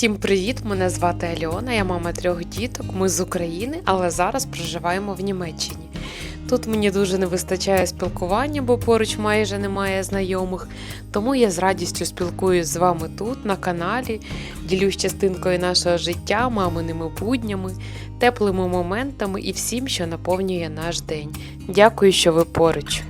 Всім привіт! Мене звати Альона, я мама трьох діток. Ми з України, але зараз проживаємо в Німеччині. Тут мені дуже не вистачає спілкування, бо поруч майже немає знайомих. Тому я з радістю спілкуюсь з вами тут, на каналі, ділюсь частинкою нашого життя, маминими буднями, теплими моментами і всім, що наповнює наш день. Дякую, що ви поруч.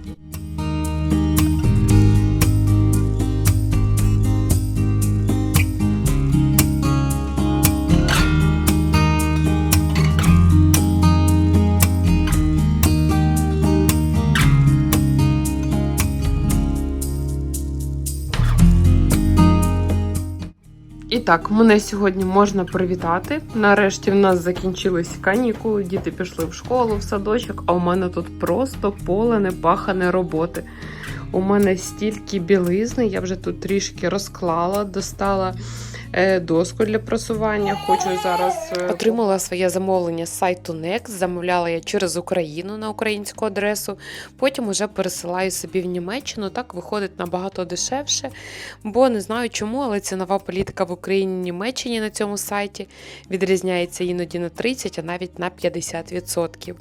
І так, мене сьогодні можна привітати. Нарешті в нас закінчились канікули, діти пішли в школу, в садочок, а у мене тут просто поле непахане роботи. У мене стільки білизни, я вже тут трішки розклала, достала доску для просування. Хочу зараз е, отримала своє замовлення з сайту Next, замовляла я через Україну на українську адресу. Потім уже пересилаю собі в Німеччину. Так виходить набагато дешевше, бо не знаю чому, але цінова політика в Україні Німеччині на цьому сайті відрізняється іноді на 30, а навіть на 50%.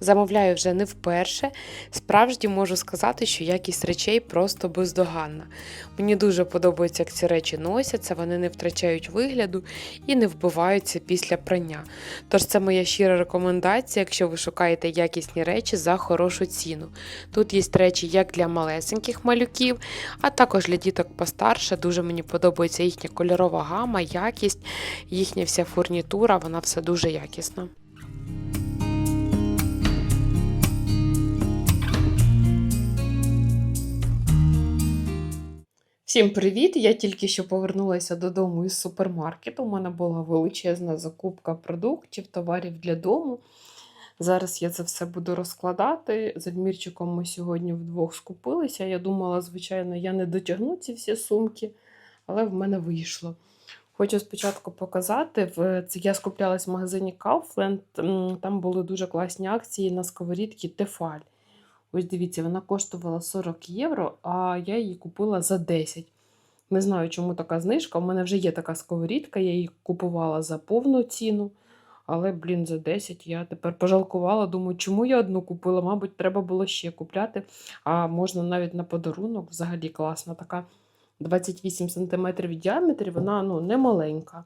Замовляю вже не вперше. Справді можу сказати, що якість речей просто бездоганна. Мені дуже подобається, як ці речі носяться, вони не втрачають вигляду і не вбиваються після прання. Тож це моя щира рекомендація, якщо ви шукаєте якісні речі за хорошу ціну. Тут є речі як для малесеньких малюків, а також для діток постарше. Дуже мені подобається їхня кольорова гама, якість, їхня вся фурнітура, вона все дуже якісна. Всім привіт! Я тільки що повернулася додому із супермаркету. У мене була величезна закупка продуктів, товарів для дому. Зараз я це все буду розкладати. З Ельмірчиком ми сьогодні вдвох скупилися. Я думала, звичайно, я не дотягну ці всі сумки, але в мене вийшло. Хочу спочатку показати. Я скуплялась в магазині Kaufland. Там були дуже класні акції на сковорідки Тефаль. Ось дивіться, вона коштувала 40 євро, а я її купила за 10. Не знаю, чому така знижка. У мене вже є така сковорідка, я її купувала за повну ціну. Але, блін, за 10 я тепер пожалкувала. Думаю, чому я одну купила? Мабуть, треба було ще купляти. А можна навіть на подарунок. Взагалі класна така 28 см в діаметрі, вона ну, не маленька.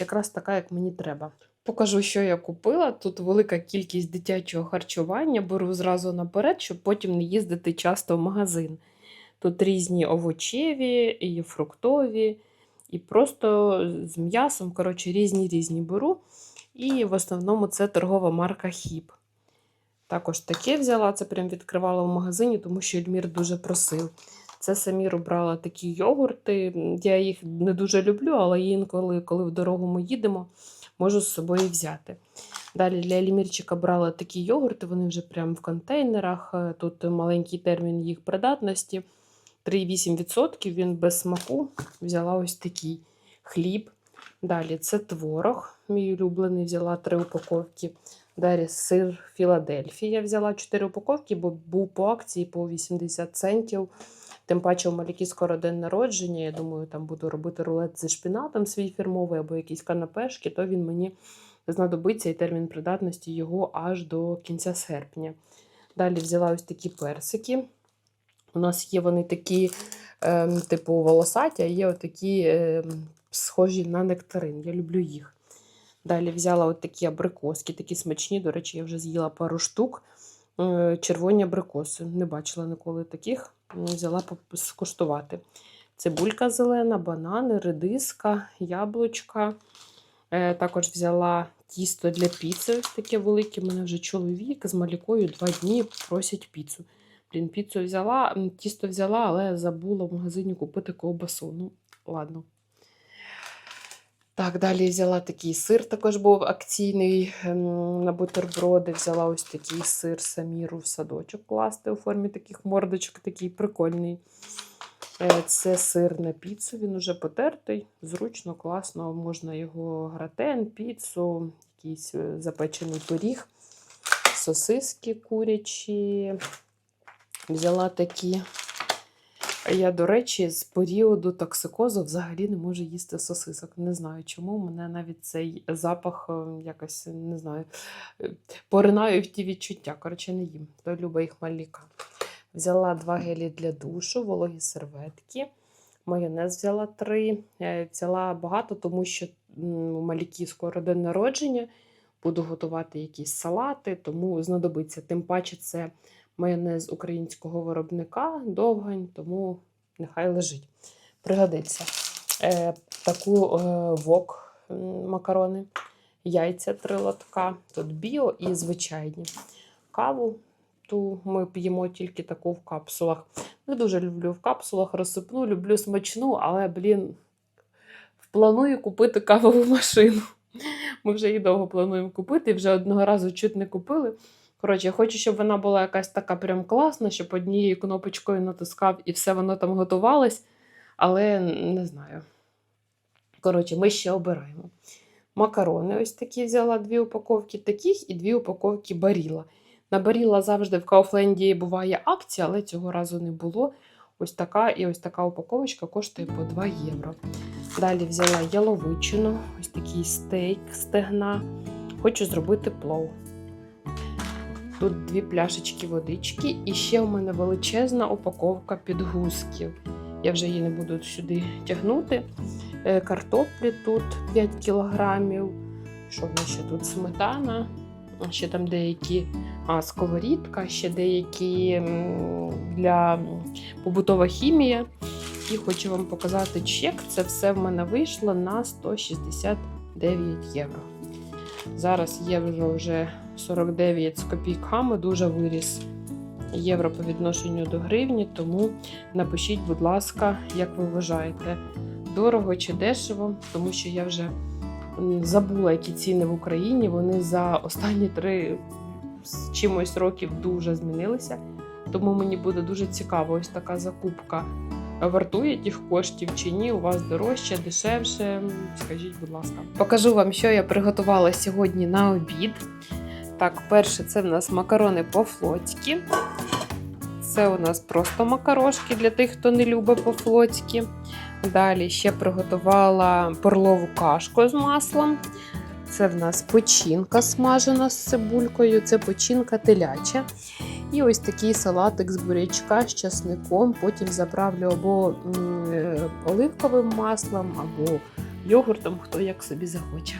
Якраз така, як мені треба. Покажу, що я купила. Тут велика кількість дитячого харчування. Беру зразу наперед, щоб потім не їздити часто в магазин. Тут різні овочеві, і фруктові, і просто з м'ясом. Коротше, різні різні беру. І в основному це торгова марка Хіп. Також таке взяла, це прям відкривала в магазині, тому що Ельмір дуже просив. Це Саміру брала такі йогурти. Я їх не дуже люблю, але інколи, коли в дорогу ми їдемо, можу з собою взяти. Далі для Елімірчика брала такі йогурти, вони вже прямо в контейнерах. Е, Тут маленький термін їх придатності. 3,8% він без смаку. Взяла ось такий хліб. Далі це творог, мій улюблений, взяла 3 упаковки. Далі сир Філадельфія. Взяла 4 упаковки, бо був по акції по 80 центів. Тим паче у Малякі скоро день народження. Я думаю, там буду робити рулет зі шпінатом свій фірмовий або якісь канапешки, то він мені знадобиться і термін придатності його аж до кінця серпня. Далі взяла ось такі персики. У нас є вони такі, ем, типу, волосаті, а є такі ем, схожі на нектарин. Я люблю їх. Далі взяла от такі абрикоски, такі смачні. До речі, я вже з'їла пару штук. Е, Червоні абрикоси. Не бачила ніколи таких. М, Взяла скуштувати. Цибулька зелена, банани, редиска, яблучка. Е, Також взяла тісто для піци. Таке велике. У мене вже чоловік з малікою два дні просять піцу. Блін, піцу взяла, тісто взяла, але забула в магазині купити ковбасу. Ну, ладно. Так, далі взяла такий сир, також був акційний ем, на бутерброди. Взяла ось такий сир саміру в садочок класти у формі таких мордочок, такий прикольний. Е, Це сир на піцу, він уже потертий, зручно, класно. Можна його гратен, піцу, якийсь е, запечений пиріг, сосиски курячі. Взяла такі Я, до речі, з періоду токсикозу взагалі не можу їсти сосисок. Не знаю чому. Мене навіть цей запах е, якось не знаю, е, поринаю в ті відчуття. Коротше, не їм. То люба їх маліка. Взяла два гелі для душу, вологі серветки. Майонез взяла три. Е, Взяла багато, тому що у маліки скоро день народження. Буду готувати якісь салати, тому знадобиться. Тим паче, це майонез українського виробника довгань, тому нехай лежить. Пригодиться. Е, таку е, вок макарони, яйця три лотка. Тут біо і звичайні. Каву ту ми п'ємо тільки таку в капсулах. Не дуже люблю в капсулах розсипну, люблю смачну, але, блін, планую купити кавову машину. Ми вже її довго плануємо купити, вже одного разу чуть не купили. Коротше, я хочу, щоб вона була якась така прям класна, щоб однією кнопочкою натискав і все воно там готувалось. Але не знаю. Коротше, ми ще обираємо. Макарони ось такі взяла дві упаковки таких і дві упаковки баріла. На баріла завжди в Кауфленді буває акція, але цього разу не було. Ось така і ось така упаковочка коштує по 2 євро. Далі взяла яловичину, ось такий стейк стегна. Хочу зробити плов. Тут дві пляшечки водички, і ще у мене величезна упаковка підгузків. Я вже її не буду сюди тягнути. Е, Картоплі тут 5 кілограмів. Що в нас ще тут сметана? Ще там деякі а, сковорідка, ще деякі для побутова хімія. І хочу вам показати чек. Це все в мене вийшло на 169 євро. Зараз євро вже 49 з копійками, дуже виріс євро по відношенню до гривні. Тому напишіть, будь ласка, як ви вважаєте, дорого чи дешево, тому що я вже забула, які ціни в Україні. Вони за останні три з чимось років дуже змінилися. Тому мені буде дуже цікаво, ось така закупка вартує тих коштів чи ні, у вас дорожче, дешевше. Скажіть, будь ласка. Покажу вам, що я приготувала сьогодні на обід. Так, перше, це в нас макарони по-флотськи. Це у нас просто макарошки для тих, хто не любить по-флотськи. Далі ще приготувала перлову кашку з маслом. Це в нас печінка смажена з цибулькою, це печінка теляча. І ось такий салатик з бурячка з часником. Потім заправлю або е, оливковим маслом, або йогуртом, хто як собі захоче.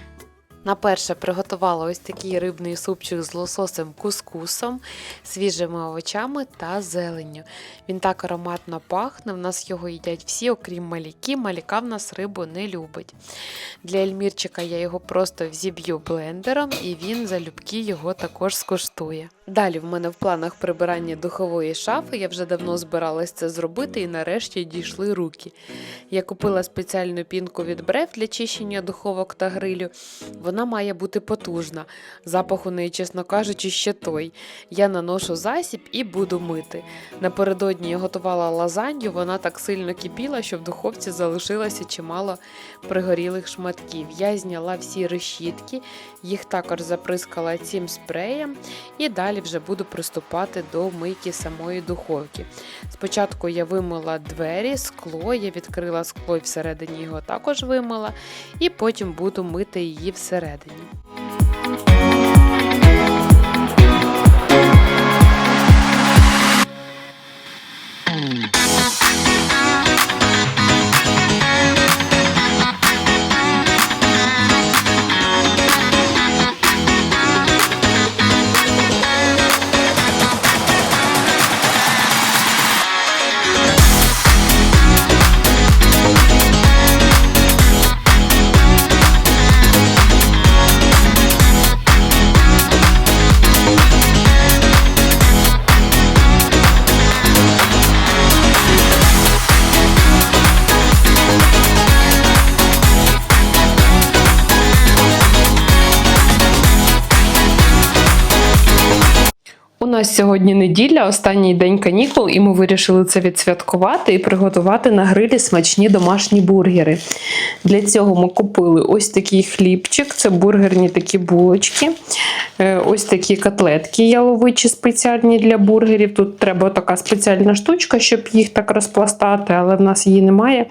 На перше приготувала ось такий рибний супчик з лососем кускусом, свіжими овочами та зеленню. Він так ароматно пахне. В нас його їдять всі, окрім маліки. Маліка в нас рибу не любить. Для Ельмірчика я його просто взіб'ю блендером, і він залюбки його також скуштує. Далі в мене в планах прибирання духової шафи. Я вже давно збиралась це зробити, і нарешті дійшли руки. Я купила спеціальну пінку від брев для чищення духовок та грилю. Вона має бути потужна. Запах у неї, чесно кажучи, ще той. Я наношу засіб і буду мити. Напередодні я готувала лазанью, вона так сильно кипіла, що в духовці залишилося чимало пригорілих шматків. Я зняла всі решітки, їх також заприскала цим спреєм, і далі вже буду приступати до мийки самої духовки. Спочатку я вимила двері, скло, я відкрила скло і всередині його також вимила, і потім буду мити її всередині. Нас сьогодні неділя, останній день канікул, і ми вирішили це відсвяткувати і приготувати на грилі смачні домашні бургери. Для цього ми купили ось такий хлібчик, це бургерні такі булочки, е, ось такі котлетки яловичі спеціальні для бургерів. Тут треба така спеціальна штучка, щоб їх так розпластати, але в нас її немає.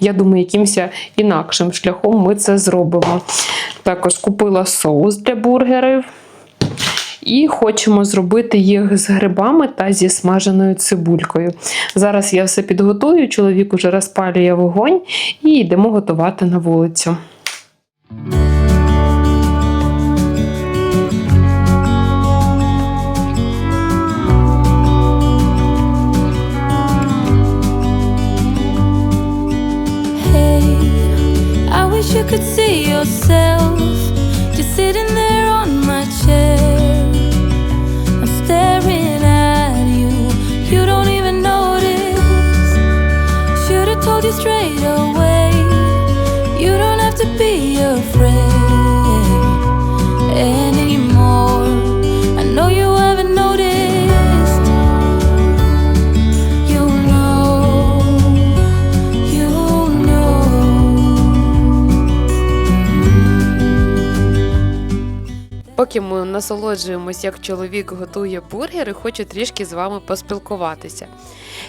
Я думаю, якимось інакшим шляхом ми це зробимо. Також купила соус для бургерів. І хочемо зробити їх з грибами та зі смаженою цибулькою. Зараз я все підготую, чоловік уже розпалює вогонь і йдемо готувати на вулицю. Hey, I wish you could see yourself Поки ми насолоджуємось, як чоловік готує бургери, хочу трішки з вами поспілкуватися.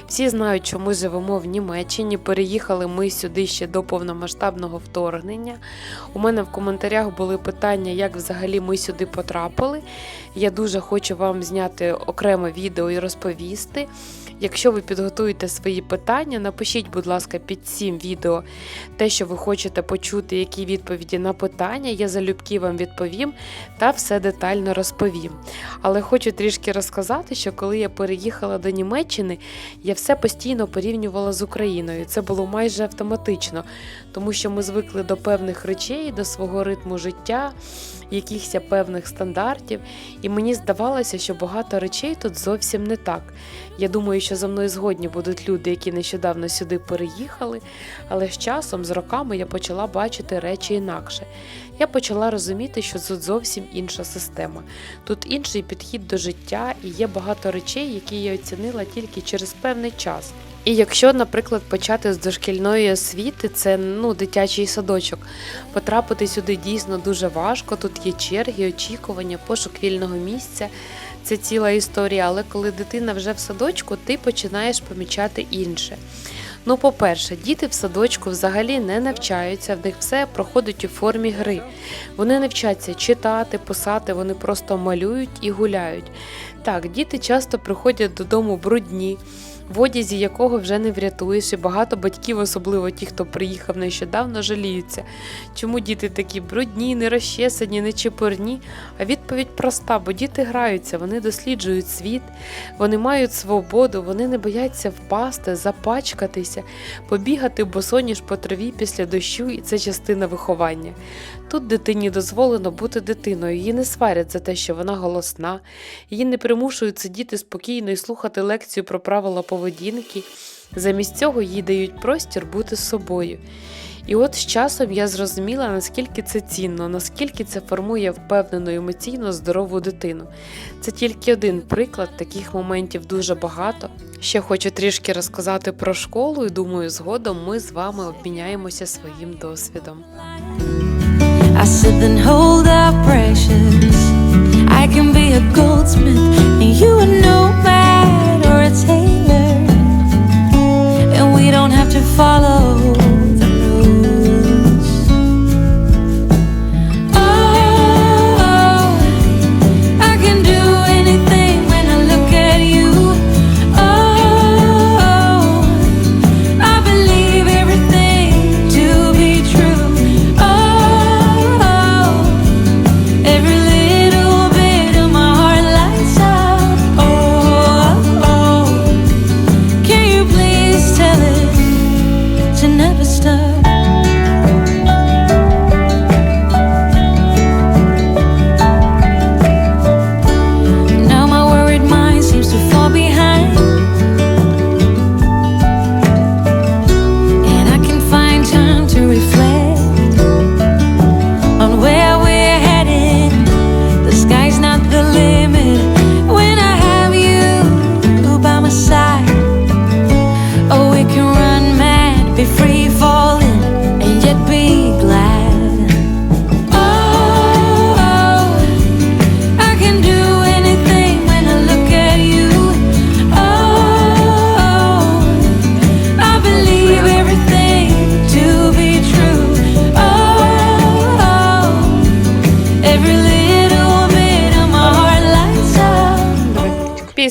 Всі знають, що ми живемо в Німеччині. Переїхали ми сюди ще до повномасштабного вторгнення. У мене в коментарях були питання, як взагалі ми сюди потрапили. Я дуже хочу вам зняти окреме відео і розповісти. Якщо ви підготуєте свої питання, напишіть, будь ласка, під цим відео те, що ви хочете почути, які відповіді на питання. Я залюбки вам відповім та все детально розповім. Але хочу трішки розказати, що коли я переїхала до Німеччини, я все постійно порівнювала з Україною. Це було майже автоматично, тому що ми звикли до певних речей, до свого ритму життя, якихось певних стандартів. І мені здавалося, що багато речей тут зовсім не так. Я думаю, що за мною згодні будуть люди, які нещодавно сюди переїхали, але з часом, з роками я почала бачити речі інакше. Я почала розуміти, що тут зовсім інша система. Тут інший підхід до життя, і є багато речей, які я оцінила тільки через певний час. І якщо, наприклад, почати з дошкільної освіти, це ну дитячий садочок. Потрапити сюди дійсно дуже важко. Тут є черги, очікування, пошук вільного місця. Це ціла історія. Але коли дитина вже в садочку, ти починаєш помічати інше. Ну, по-перше, діти в садочку взагалі не навчаються, в них все проходить у формі гри. Вони не вчаться читати, писати, вони просто малюють і гуляють. Так, діти часто приходять додому брудні, в одязі якого вже не врятуєш, і багато батьків, особливо ті, хто приїхав нещодавно, жаліються. Чому діти такі брудні, не розчесані, не чепурні? А відповідь проста, бо діти граються, вони досліджують світ, вони мають свободу, вони не бояться впасти, запачкатися, побігати босоніж по траві після дощу, і це частина виховання. Тут дитині дозволено бути дитиною, її не сварять за те, що вона голосна, її не примушують сидіти спокійно і слухати лекцію про правила поведінки. Замість цього їй дають простір бути собою. І от з часом я зрозуміла, наскільки це цінно, наскільки це формує впевнену емоційно здорову дитину. Це тільки один приклад, таких моментів дуже багато. Ще хочу трішки розказати про школу, і думаю, згодом ми з вами обміняємося своїм досвідом. I can be a goldsmith, and you a nomad or a tailor. Don't have to follow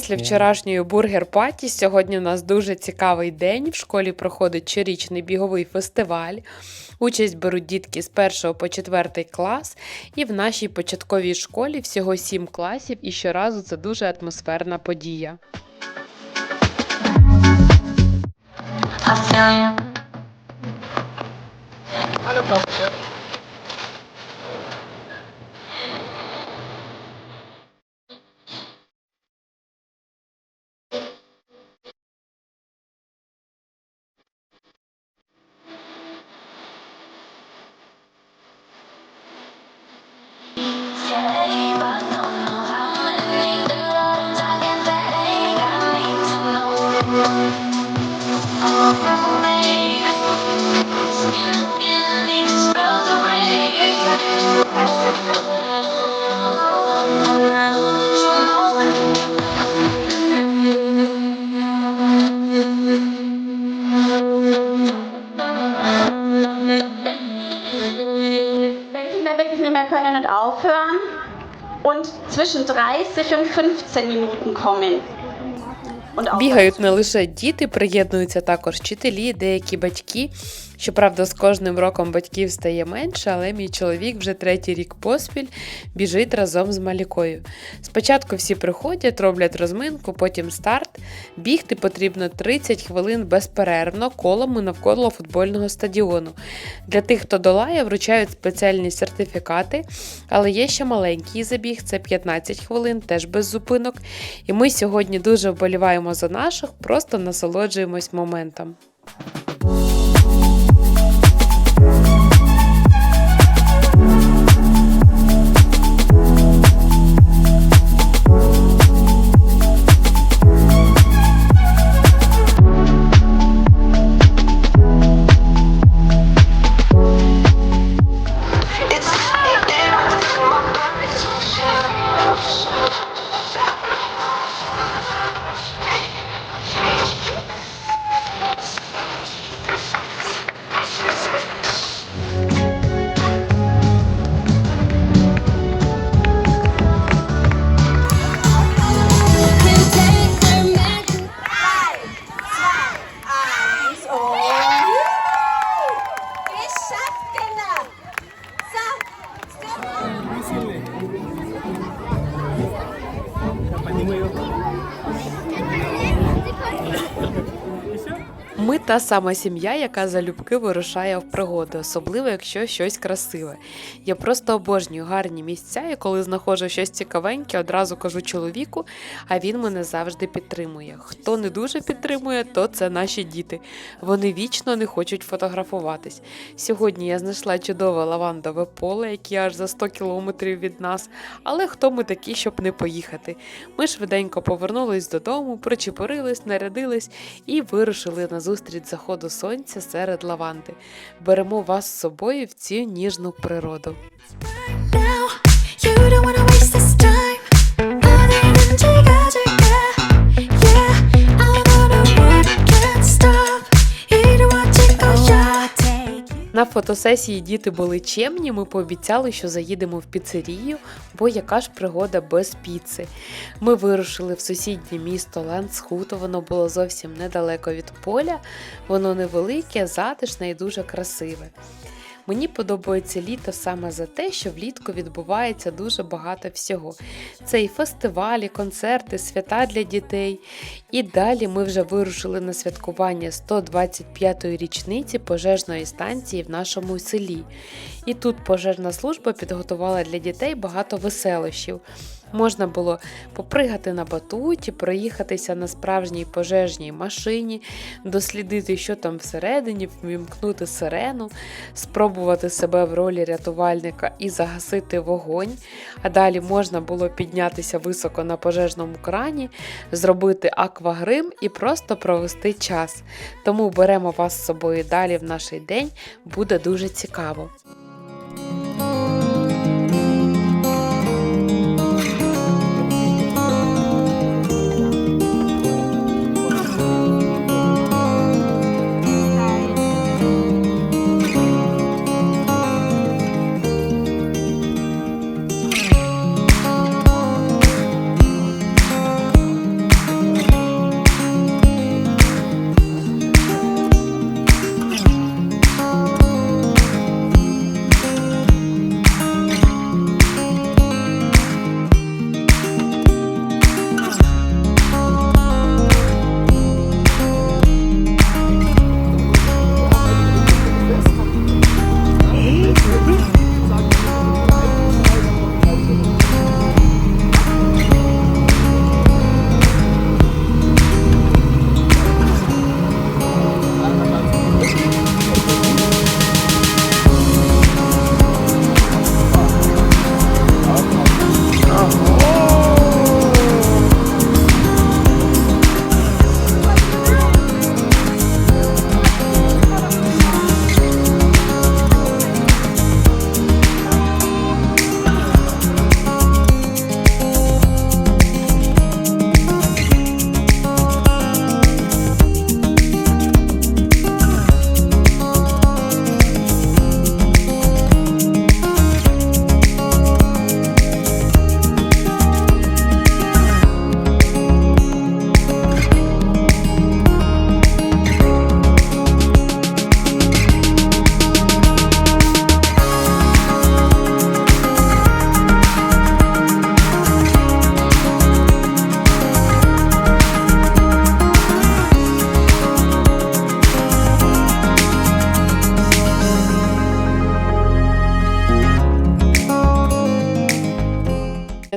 Після вчорашньої бургер-паті сьогодні у нас дуже цікавий день. В школі проходить щорічний біговий фестиваль. Участь беруть дітки з 1 по 4 клас, і в нашій початковій школі всього 7 класів, і щоразу це дуже атмосферна подія. Wenn und zwischen 30 und 15 Minuten kommen. Бігають не лише діти, приєднуються також вчителі, деякі батьки. Щоправда, з кожним роком батьків стає менше, але мій чоловік вже третій рік поспіль біжить разом з малікою. Спочатку всі приходять, роблять розминку, потім старт. Бігти потрібно 30 хвилин безперервно колом і навколо футбольного стадіону. Для тих, хто долає, вручають спеціальні сертифікати, але є ще маленький забіг, це 15 хвилин, теж без зупинок. І ми сьогодні дуже вболіваємо за наших, просто насолоджуємось моментом. Та сама сім'я, яка залюбки вирушає в пригоди, особливо якщо щось красиве. Я просто обожнюю гарні місця, і коли знаходжу щось цікавеньке, одразу кажу чоловіку, а він мене завжди підтримує. Хто не дуже підтримує, то це наші діти. Вони вічно не хочуть фотографуватись. Сьогодні я знайшла чудове лавандове поле, яке аж за 100 кілометрів від нас. Але хто ми такі, щоб не поїхати? Ми швиденько повернулись додому, причепурились, нарядились і вирушили на зустріч заходу сонця серед лаванди. Беремо вас з собою в цю ніжну природу. На фотосесії діти були чемні. Ми пообіцяли, що заїдемо в піцерію, бо яка ж пригода без піци. Ми вирушили в сусіднє місто Ландсхуто, воно було зовсім недалеко від поля, воно невелике, затишне і дуже красиве. Мені подобається літо саме за те, що влітку відбувається дуже багато всього. Це і фестивалі, концерти, свята для дітей. І далі ми вже вирушили на святкування 125-ї річниці пожежної станції в нашому селі. І тут пожежна служба підготувала для дітей багато веселощів. Можна було попригати на батуті, проїхатися на справжній пожежній машині, дослідити, що там всередині, вмімкнути сирену, спробувати себе в ролі рятувальника і загасити вогонь. А далі можна було піднятися високо на пожежному крані, зробити аквагрим і просто провести час. Тому беремо вас з собою далі в наш день, буде дуже цікаво.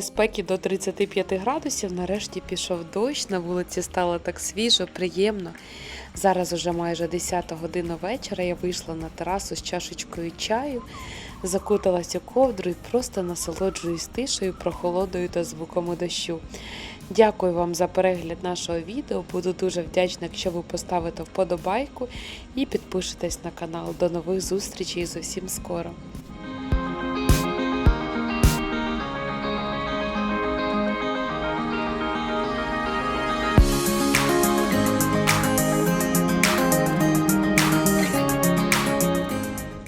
Спеки до 35 градусів. Нарешті пішов дощ. На вулиці стало так свіжо, приємно. Зараз уже майже 10 година вечора. Я вийшла на терасу з чашечкою чаю, закуталась у ковдру і просто насолоджуюсь тишею, прохолодою та звуками дощу. Дякую вам за перегляд нашого відео. Буду дуже вдячна, якщо ви поставите вподобайку і підпишетесь на канал. До нових зустрічей зовсім скоро.